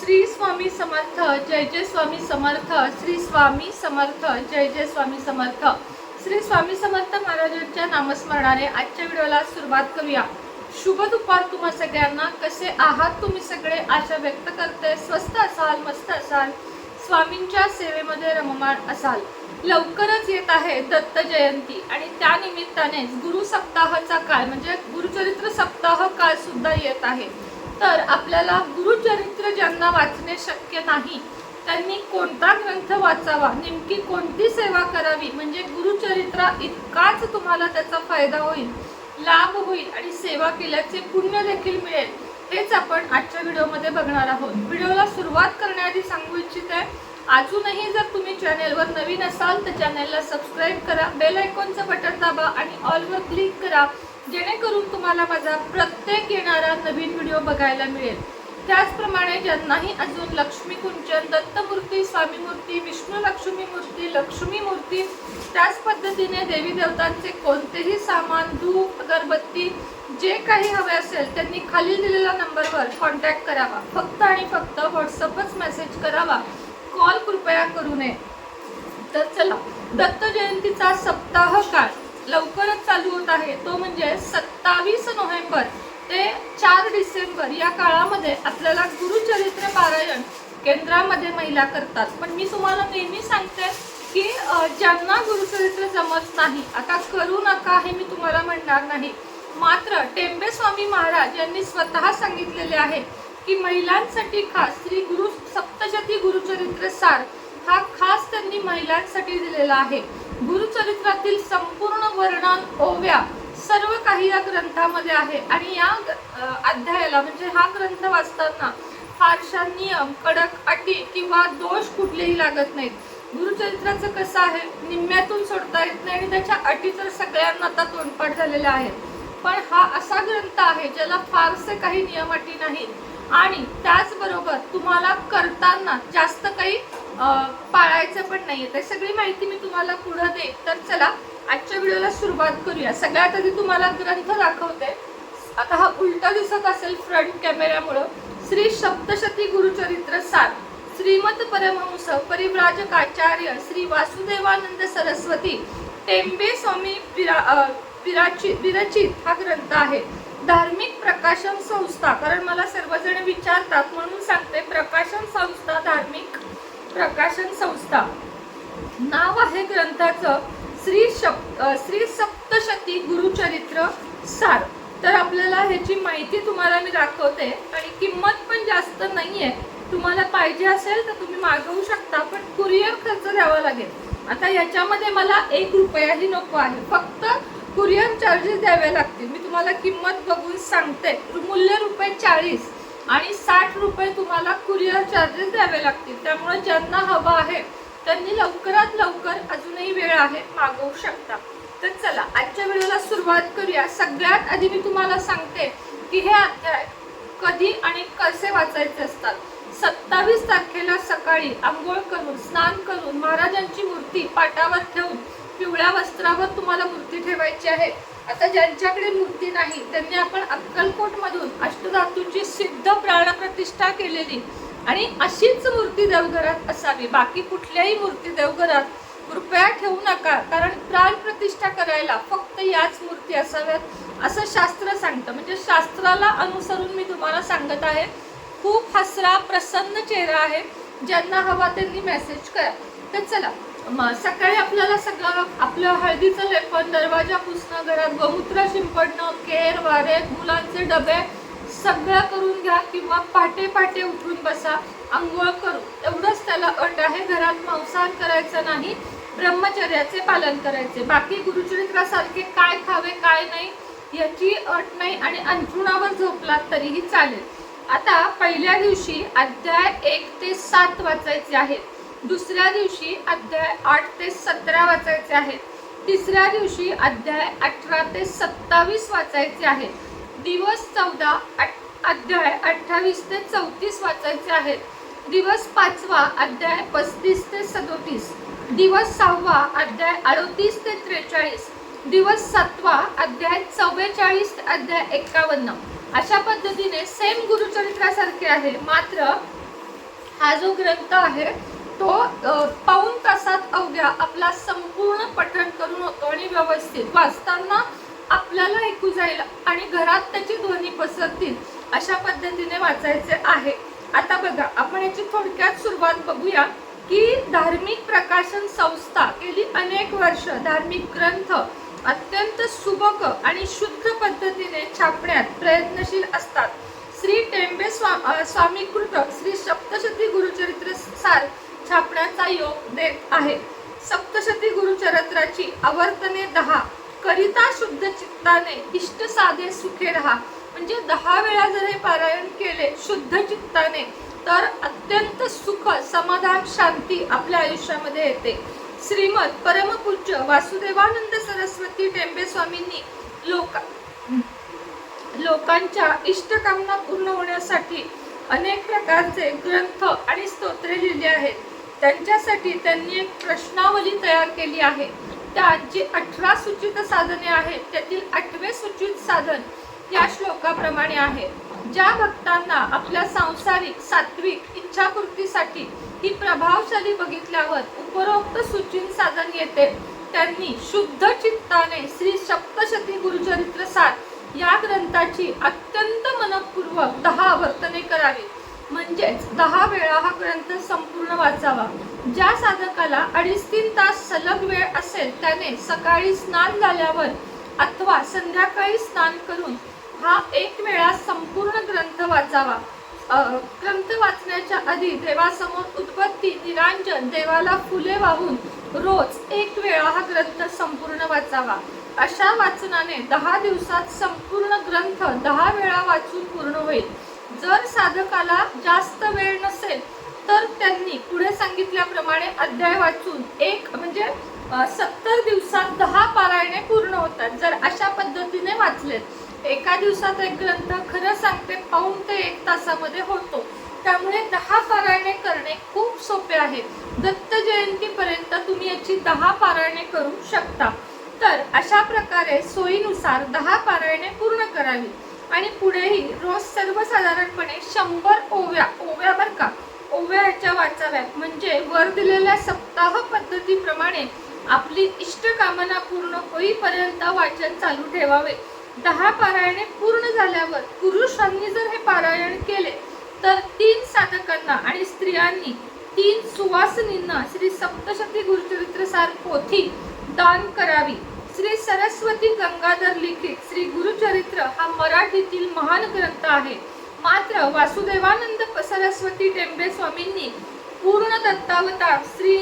श्री स्वामी समर्थ जय जय स्वामी समर्थ श्री स्वामी समर्थ जय जय स्वामी समर्थ. श्री स्वामी समर्थ महाराजांच्या नामस्मरणाने आजच्या व्हिडिओला सुरुवात करूया. शुभ दुपार तुम्हा सगळ्यांना. कसे आहात तुम्ही सगळे? आशा व्यक्त करते. स्वस्त असाल मस्त असाल. स्वामींच्या सेवेमध्ये रममाण असाल. लवकरच येत आहे दत्त जयंती आणि त्यानिमित्तानेच गुरु सप्ताहाचा काळ म्हणजे गुरुचरित्र सप्ताह काळ सुद्धा येत आहे. तर आपल्याला गुरुचरित्र ज्यांना वाचणे शक्य नाही त्यांनी कोणता ग्रंथ वाचावा? नेमकी कोणती सेवा करावी? म्हणजे गुरुचरित्रा इतकाच तुम्हाला त्याचा फायदा होईल लाभ होईल आणि सेवा केल्याचे पुण्य देखील मिळेल हेच आपण आजच्या व्हिडिओमध्ये बघणार आहोत. व्हिडिओला सुरुवात करण्याआधी सांगू इच्छिते अजूनही जर तुम्ही चॅनेलवर नवीन असाल तर चॅनेलला सबस्क्राईब करा बेल आयकॉनचं बटन दाबा आणि ऑलवर क्लिक करा. जेणेकरून तुम्हाला माझा प्रत्येक येणारा नवीन व्हिडिओ बघायला मिळेल. त्याचप्रमाणे ज्यांनाही अजून लक्ष्मी कुंचन दत्तमूर्ती स्वामी मूर्ती विष्णू लक्ष्मी मूर्ती लक्ष्मी मूर्ती त्याच पद्धतीने देवी देवतांचे कोणतेही सामान धूप अगरबत्ती जे काही हवे असेल त्यांनी खाली दिलेल्या नंबरवर कॉन्टॅक्ट करावा. फक्त आणि फक्त व्हॉट्सअपच मेसेज करावा. कॉल कृपया करू नये. तर चला दत्त जयंतीचा सप्ताह काळ. लवकरच चालू होत आहे. तो म्हणजे सत्तावीस नोव्हेंबर ते चार डिसेंबर या काळामध्ये आपल्याला गुरुचरित्र पारायण केंद्रामध्ये महिला करतात. पण मी तुम्हाला नेहमी सांगते की ज्यांना गुरुचरित्र जमत नाही आता करू नका हे मी तुम्हाला म्हणणार नाही. मात्र टेंबे स्वामी महाराज यांनी स्वतः सांगितलेले आहे की महिलांसाठी खास श्री गुरु सप्तशती गुरुचरित्र सार हा खास त्यांनी महिलांसाठी दिलेला आहे. गुरुचरित्रातील संपूर्ण वर्णन ओव्या सर्व काही या ग्रंथामध्ये आहे. आणि या अध्यायाला म्हणजे हा ग्रंथ वाचताना फारशा नियम कडक अटी किंवा दोष कुठलेही लागत नाहीत. गुरुचरित्राचं कसं आहे निम्म्यातून सोडता येत नाही आणि त्याच्या अटी तर सगळ्यांना आता तोंडपाठ झालेल्या आहेत. पण हा असा ग्रंथ आहे ज्याला फारसे काही नियम अटी नाहीत. आणि त्याचबरोबर तुम्हाला करताना जास्त काही पाळायचं पण नाहीये. ते सगळी माहिती मी तुम्हाला पुढं दे तर चला आजच्या व्हिडिओला सुरुवात करूया. सगळ्यात आधी तुम्हाला ग्रंथ दाखवते. आता हा उलटा दिसत असेल फ्रंट कॅमेऱ्यामुळं श्री सप्तशती गुरुचरित्र सार श्रीमत परमहंस परिव्राजकाचार्य श्री वासुदेवानंद सरस्वती टेंबे स्वामी विरा विराचित विरचित हा ग्रंथ आहे. धार्मिक प्रकाशन संस्था कारण मला सर्वजण विचारतात म्हणून सांगते प्रकाशन संस्था धार्मिक प्रकाशन संस्था. नाव आहे ग्रंथाचं श्री शप श्री सप्तशती गुरुचरित्र सार. तर आपल्याला ह्याची माहिती तुम्हाला मी दाखवते आणि किंमत पण जास्त नाही आहे तुम्हाला पाहिजे असेल तर तुम्ही मागवू शकता पण कुरिअर खर्च द्यावा लागेल. आता याच्यामध्ये मला एक रुपयाही नको आहे. फक्त कुरिअर चार्जेस द्यावे लागतील. मी तुम्हाला किंमत बघून सांगते. मूल्य रुपये चाळीस. आणि साठ रुपये तुम्हाला कुरिअर चार्जेस द्यावे लागतील. त्यामुळे ज्यांना हवं आहे त्यांनी लवकरात लवकर अजूनही वेळ आहे मागवू शकता. तर चला आजच्या व्हिडिओला सुरुवात करूया. सगळ्यात आधी मी तुम्हाला सांगते की हे अध्याय कधी आणि कसे वाचायचे असतात. सत्तावीस तारखेला सकाळी आंघोळ करून स्नान करून महाराजांची मूर्ती पाटावर ठेवून पिवळ्या वस्त्रावर तुम्हाला मूर्ती ठेवायची आहे. आता ज्यांच्याकडे मूर्ती नाही त्यांनी आपण अक्कलकोटमधून अष्टधातूंची सिद्ध प्राणप्रतिष्ठा केलेली आणि अशीच मूर्ती देवघरात असावी. बाकी कुठल्याही मूर्ती देवघरात कृपया ठेवू नका कारण प्राण प्रतिष्ठा करायला फक्त याच मूर्ती असाव्यात असं शास्त्र सांगतं. म्हणजे शास्त्राला अनुसरून मी तुम्हाला सांगत आहे खूप हसरा प्रसन्न चेहरा आहे. ज्यांना हवा त्यांनी मेसेज करा. तर चला. सकाळी आपल्याला सगळं आपलं हळदीचं लेपन दरवाजा पुसणं घरात गोमूत्र शिंपडणं केर वारे मुलांचे डबे सगळं करून घ्या किंवा पहाटे पाटे उठून बसा आंघोळ करू. एवढंच त्याला अट आहे घरात मांसाहार करायचं नाही ब्रह्मचर्याचे पालन करायचे. बाकी गुरुचरित्रासारखे काय खावे काय नाही याची अट नाही आणि अंथरुणावर झोपलात तरीही चालेल. आता पहिल्या दिवशी अध्याय एक ते सात वाचायचे आहेत. दुसऱ्या दिवशी अध्याय आठ ते सतरा वाचायचे आहेत. तिसऱ्या दिवशी अध्याय अठरा ते सत्तावीस वाचायचे आहेत. दिवस चौदा अध्याय अठ्ठावीस ते चौतीस वाचायचे आहेत. दिवस पाचवा अध्याय पस्तीस ते सदोतीस. दिवस सहावा अध्याय अडोतीस ते त्रेचाळीस. दिवस सातवा अध्याय चव्वेचाळीस ते अध्याय एक्कावन्न अशा पद्धतीने सेम गुरुचरित्रासारखे आहे. मात्र हा जो ग्रंथ आहे तो पाऊन पाऊण तासात अवघ्या आपला संपूर्ण पठण करून होतो आणि व्यवस्थित वाचताना आपल्याला ऐकू जाईल आणि घरात त्याची ध्वनी पसरतील अशा पद्धतीने वाचायचे आहे. आता बघा आपण याची थोडक्यात सुरुवात बघूया की धार्मिक प्रकाशन संस्था गेली अनेक वर्ष धार्मिक ग्रंथ अत्यंत सुबक आणि शुद्ध पद्धतीने छापण्यात प्रयत्नशील असतात. श्री टेंबे स्वा स्वामीकृत श्री सप्तशती गुरुचरित्र सार छापण्याचा योग देत आहे. सप्तशती गुरुचरित्राची आवर्तने दहा. करिता शुद्ध चित्ताने इष्ट साधे सुखे राहा. म्हणजे दहा वेळा जर हे पारायण केले शुद्ध चित्ताने तर अत्यंत सुख समाधान शांती आपल्या आयुष्यामध्ये येते. श्रीमद परमपूज्य वासुदेवानंद सरस्वती टेंबे स्वामींनी लोक लोकांच्या इष्टकामना पूर्ण होण्यासाठी अनेक प्रकारचे ग्रंथ आणि स्तोत्रे लिहिली आहेत. त्यांच्यासाठी त्यांनी एक प्रश्नावली तयार केली आहे. त्यात जी अठरा सूचित साधने आहेत त्यातील आठवे सूचित साधन या श्लोकाप्रमाणे आहे. ज्या भक्तांना आपल्या सांसारिक सात्विक इच्छापूर्तीसाठी ही प्रभावशाली बघितल्यावर उपरोक्त सूचित साधन येते त्यांनी शुद्ध चित्ताने श्री सप्तशती गुरुचरित्र सार या ग्रंथाची अत्यंत मनपूर्वक दहा वर्तने करावी म्हणजेच दहा वेळा हा ग्रंथ संपूर्ण वाचावा. ज्या साधकाला अडीच तीन तास सलग वेळ असेल त्याने सकाळी स्नान झाल्यावर अथवा संध्याकाळी स्नान करून हा एक वेळा संपूर्ण ग्रंथ वाचावा. ग्रंथ वाचण्याच्या आधी देवासमोर उत्पत्ती निरांजन देवाला फुले वाहून रोज एक वेळा हा ग्रंथ संपूर्ण वाचावा. अशा वाचनाने दहा दिवसात संपूर्ण ग्रंथ दहा वेळा वाचून पूर्ण होईल. जर साधकाला जास्त वेळ नसेल तर त्यांनी पुढे सांगितल्याप्रमाणे अध्याय वाचून एक म्हणजे सत्तर दिवसात दहा पारायणे पूर्ण होतात जर अशा पद्धतीने वाचलेत. एका दिवसात एक ग्रंथ खरं सांगते पाऊन ते एक तासामध्ये होतो. त्यामुळे दहा पारायणे करणे खूप सोपे आहे. दत्त जयंतीपर्यंत तुम्ही याची दहा पारायणे करू शकता. तर अशा प्रकारे सोयीनुसार दहा पारायणे पूर्ण करावी. आणि पुढेही रोज सर्वसाधारणपणे शंभर ओव्या ओव्या बर का ओव्याच्या वाचाव्यात. म्हणजे वर दिलेल्या सप्ताह पद्धतीप्रमाणे आपली इष्टकामना पूर्ण होईपर्यंत वाचन चालू ठेवावे. दहा पारायणे पूर्ण झाल्यावर पुरुषांनी जर हे पारायण केले तर तीन साधकांना आणि स्त्रियांनी तीन सुवासिनींना श्री सप्तशती गुरुचरित्रसार पोथी दान करावी. श्री सरस्वती गंगाधर लिखित श्री गुरुचरित्र हा मराठीतील महान ग्रंथ आहे. मात्र वासुदेवानंद सरस्वती टेंबे स्वामींनी पूर्ण दत्तावतार श्री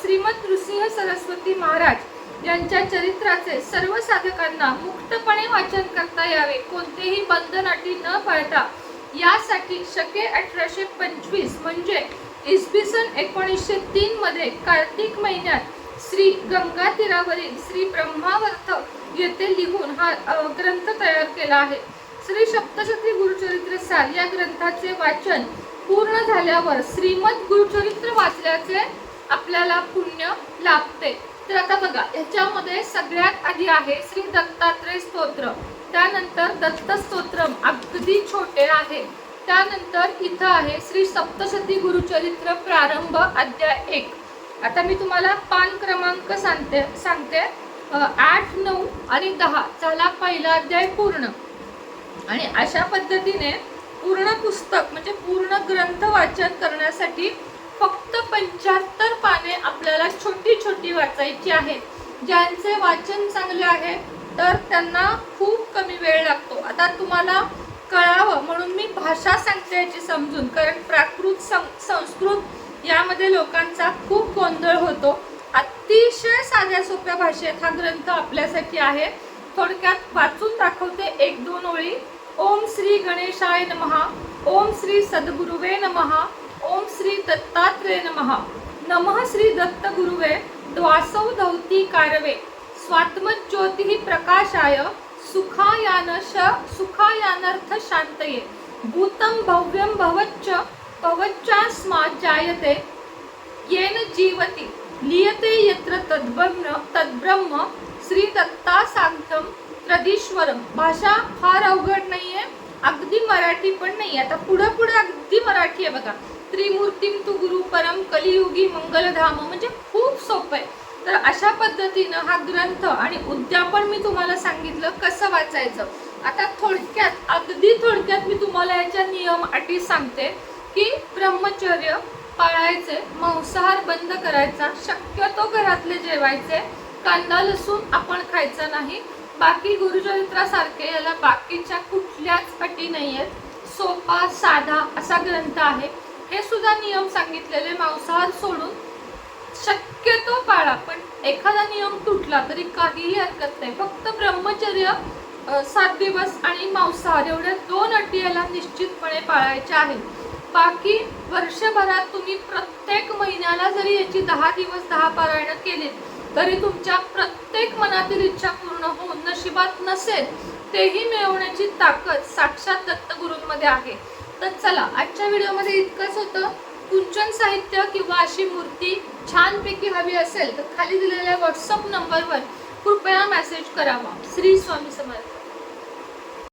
श्रीमद नृसिंह सरस्वती महाराज यांच्या चरित्राचे सर्व साधकांना मुक्तपणे वाचन करता यावे कोणतेही बंधन अटी न पाळता. यासाठी शके अठराशे पंचवीस म्हणजे इसवी सन एकोणीसशे तीनमध्ये कार्तिक महिन्यात श्री गंगा तीरावरील श्री ब्रह्मावर्थ येथे लिहून हा ग्रंथ तयार केला आहे. श्री सप्तशती गुरुचरित्र सार या ग्रंथाचे वाचन पूर्ण झाल्यावर श्रीमद गुरुचरित्र वाचल्याचे आपल्याला पुण्य लाभते. तर आता बघा याच्यामध्ये सगळ्यात आधी आहे श्री दत्तात्रय स्तोत्र. त्यानंतर दत्तस्तोत्र अगदी छोटे आहे. त्यानंतर इथं आहे श्री सप्तशती गुरुचरित्र प्रारंभ अध्याय एक. आता मी तुम्हाला पान क्रमांक सांगते सांगते. आठ नऊ आणि दहा. झाला पहिला अध्याय पूर्ण. आणि अशा पद्धतीने पूर्ण पुस्तक म्हणजे पूर्ण ग्रंथ वाचन करण्यासाठी फक्त पंच्याहत्तर पाने आपल्याला छोटी छोटी वाचायची आहेत. ज्यांचे वाचन चांगले आहे तर त्यांना खूप कमी वेळ लागतो. आता तुम्हाला कळावं म्हणून मी भाषा सांगते याची समजून. कारण प्राकृत सं- संस्कृत यामध्ये लोकांचा खूप गोंधळ होतो. अतिशय साध्या सोप्या भाषेत हा ग्रंथ आपल्यासाठी आहे. थोडक्यात वाचून दाखवते एक दोन ओळी. ओम श्री गणेशाय नमहा ओम श्री सद्गुरुवे नमहा ओम श्री दत्तात्रय नमहा नमः श्री दत्त गुरुवे द्वासौ धौती कारवे. स्वात्मज्योती प्रकाशाय सुखायानश सुखायानर्थ शांतये भूतं भव्यं भवच्च भवच्चास्मात् जायते येन जीवति लियते यत्र तद्ब्रह्म तद्ब्रह्म श्री दत्ता प्रदीश्वरम भाषा फार अवघड नाहीये अगदी मराठी पण नाही आता पुढं पुढं अगदी मराठी आहे बघा. त्रिमूर्तीम तू गुरु परम कलियुगी मंगलधाम म्हणजे खूप सोपं आहे. तर अशा पद्धतीनं हा ग्रंथ आणि उद्यापन मी तुम्हाला सांगितलं कसं वाचायचं. आता थोडक्यात अगदी थोडक्यात मी तुम्हाला याच्या नियम अटी सांगते. की ब्रह्मचर्य पाळायचे मांसाहार बंद करायचा शक्यतो घरातले जेवायचे कांदा लसूण आपण खायचा नाही. बाकी गुरुचरित्रासारखे याला बाकीच्या कुठल्याच अटी नाही आहेत सोपा साधा असा ग्रंथ आहे. हे सुद्धा नियम सांगितलेले मांसाहार सोडून शक्यतो पाळा पण एखादा नियम तुटला तरी काहीही हरकत नाही. फक्त ब्रह्मचर्य सात दिवस आणि मांसाहार एवढ्या दोन अटी याला निश्चितपणे पाळायच्या आहेत. बाकी वर्षभरात तुम्ही प्रत्येक महिन्याला जरी याची दहा दिवस दहा पारायण केलीत तरी तुमच्या प्रत्येक मनातील इच्छा पूर्ण होऊन नशिबात नसेल तेही मिळवण्याची ताकद साक्षात दत्तगुरूंमध्ये आहे. तर चला आजच्या व्हिडिओमध्ये इतकंच होतं. कुंचन साहित्य किंवा अशी मूर्ती छानपैकी हवी असेल तर खाली दिलेल्या व्हॉट्सअप नंबरवर कृपया मेसेज करावा. श्री स्वामी समर्थ.